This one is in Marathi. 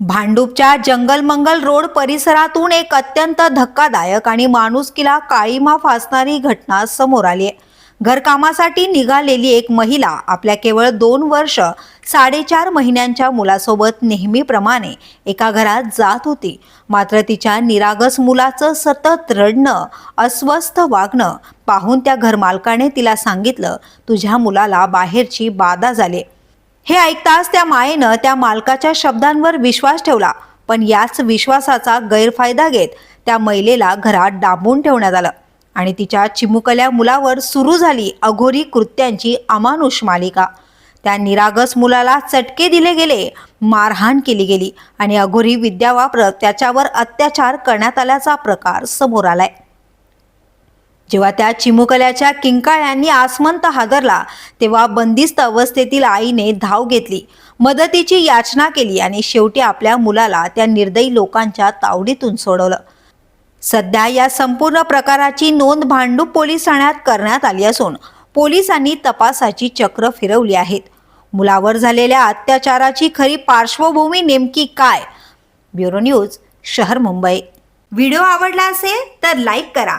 भांडूपच्या जंगलमंगल रोड परिसरातून एक अत्यंत धक्कादायक आणि माणुसकीला काळीमा फासणारी घटना समोर आली आहे. घरकामासाठी निघालेली एक महिला आपल्या केवळ दोन वर्ष साडेचार महिन्यांच्या मुलासोबत नेहमीप्रमाणे एका घरात जात होती. मात्र तिच्या निरागस मुलाचं सतत रडणं अस्वस्थ वागणं पाहून त्या घरमालकाने तिला सांगितलं तुझ्या मुलाला बाहेरची बाधा झाली हे ऐकताच त्या मायेनं त्या मालकाच्या शब्दांवर विश्वास ठेवला. पण याच विश्वासाचा गैरफायदा घेत त्या महिलेला घरात डांबून ठेवण्यात आलं आणि तिच्या चिमुकल्या मुलावर सुरू झाली अघोरी कृत्यांची अमानुष मालिका. त्या निरागस मुलाला चटके दिले गेले मारहाण केली गेली आणि अघोरी विद्या वापरत त्याच्यावर अत्याचार करण्यात आल्याचा प्रकार समोर आलाय. जेव्हा त्या चिमुकल्याच्या किंकाळ्यांनी आसमंत हादरला तेव्हा बंदिस्त अवस्थेतील आईने धाव घेतली. मदतीची याचना केली आणि शेवटी आपल्या मुलाला त्या निर्दयी लोकांच्या तावडीतून सोडवलं. सध्या या संपूर्ण प्रकाराची नोंद भांडूप पोलीस ठाण्यात करण्यात आली असून पोलिसांनी तपासाची चक्र फिरवली आहेत. मुलावर झालेल्या अत्याचाराची खरी पार्श्वभूमी नेमकी काय? ब्युरो न्यूज शहर मुंबई. व्हिडिओ आवडला असेल तर लाईक करा.